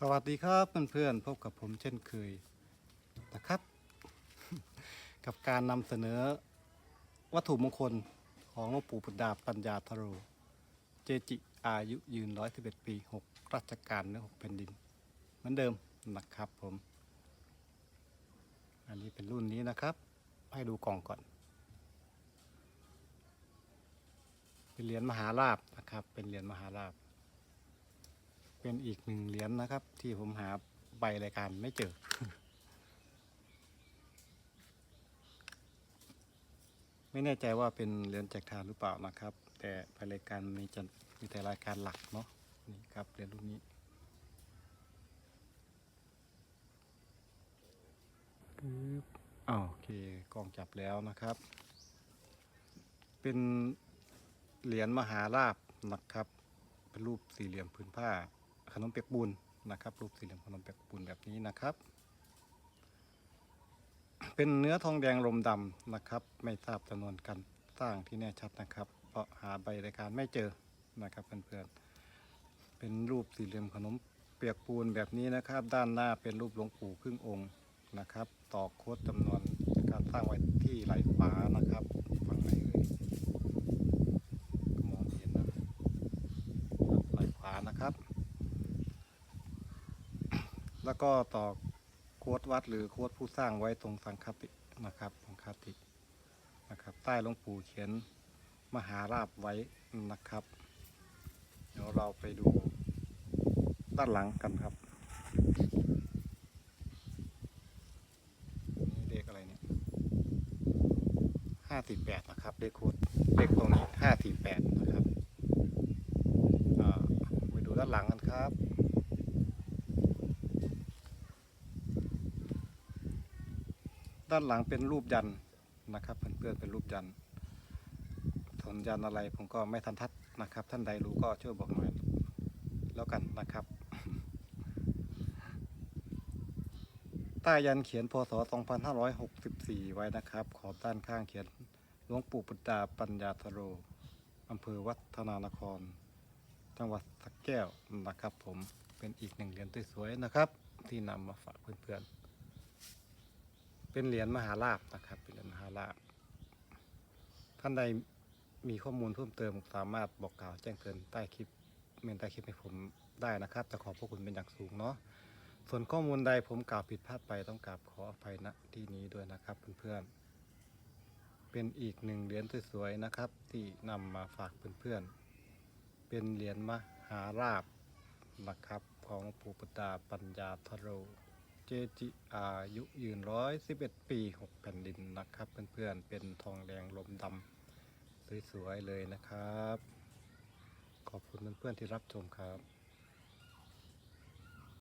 สวัสดีครับเพื่อนๆพบกับผมเช่นเคยนะครับ กับการนำเสนอวัตถุมงคลของหลวงปู่บุดาปัญญาธโร เจจิอายุยืน 111 ปี 6รัชกาลและ6แผ่นดิน เหมือนเดิมนะครับผม อันนี้เป็นรุ่นนี้นะครับ ให้ดูกล่องก่อน เป็นเหรียญมหาราบนะครับ เป็นเหรียญมหาราบ เป็นอีกหนึ่งเหรียญนะครับ ที่ผมหาใบรายการไม่เจอ ไม่แน่ใจว่าเป็นเหรียญแจกทานหรือเปล่านะครับ แต่ใบรายการมีจะมีแต่รายการหลักเนาะนี่ครับเหรียญรุ่นนี้ปึ๊บอ้าวโอเคกล้องจับแล้วนะครับ เป็นเหรียญมหาราบนะครับ เป็นรูปสี่เหลี่ยมผืนผ้า ขนมเปียกปูนนะครับรูปสี่เหลี่ยมขนมเปียกปูนแบบนี้นะครับ เป็นเนื้อทองแดงลมดำนะครับ ไม่ทราบจำนวนการสร้างที่แน่ชัดนะครับ เพราะหาใบรายการไม่เจอนะครับเพื่อนๆเป็นรูปสี่เหลี่ยมขนมเปียกปูนแบบนี้นะครับ ด้านหน้าเป็นรูปหลวงปู่ครึ่งองค์นะครับ ต่อโค้ดจำนวนการสร้างไว้ที่ไหล่ขวานะครับฝั่งไหนเอ่ยมองไม่เห็นนะไหล่ขวานะครับ แล้วก็ต่อโค้ดวัดหรือโค้ดผู้สร้างไว้ตรงสังคตินะครับสังคตินะครับ ใต้หลวงปู่เขียนมหาราบไว้นะครับ เดี๋ยวเราไปดูด้านหลังกันครับนี่เลขอะไรเนี่ยห้าสี่แปดนะครับเลขโค้ดเลขตรงนี้ห้าสี่แปดนะครับอ่าไปดูด้านหลังกันครับ ด้านหลังเป็นรูปยันนะครับเพื่อนๆเป็นรูปยันต์ส่วนยันอะไรผมก็ไม่ทันทัดนะครับ ท่านใดรู้ก็ช่วยบอกหน่อยแล้วกันนะครับ ใต้ยันเขียนพศ 2564 ไว้นะครับ ขอบด้านข้างเขียนหลวงปู่ปุตตาปัญญาธโรอำเภอวัฒนานคร จังหวัดสระแก้วนะครับ ผมเป็นอีกหนึ่งเหรียญสวยๆนะครับ ที่นำมาฝากเพื่อนๆ เป็นเหรียญมหาลาภนะครับ เป็นเหรียญมหาลาภท่านใดมีข้อมูลเพิ่มเติมสามารถบอกกล่าวแจ้งเตือนใต้คลิปเมนใต้คลิปให้ผมได้นะครับจะขอบพระคุณเป็นอย่างสูงเนาะส่วนข้อมูลใดผมกล่าวผิดพลาดไปต้องกราบขออภัยณที่นี้ด้วยนะครับเพื่อนๆเป็นอีกหนึ่งเหรียญสวยๆนะครับ ที่นำมาฝากเพื่อนๆเป็นเหรียญมหาราภนะครับของปู่ปตตาปัญญาทโร เจจิอายุยืนร้อยสิบเอ็ดปีหกแผ่นดินนะครับเพื่อนๆเป็นทองแดงลมดำสวยๆเลยนะครับ ขอบคุณเพื่อนๆที่รับชมครับ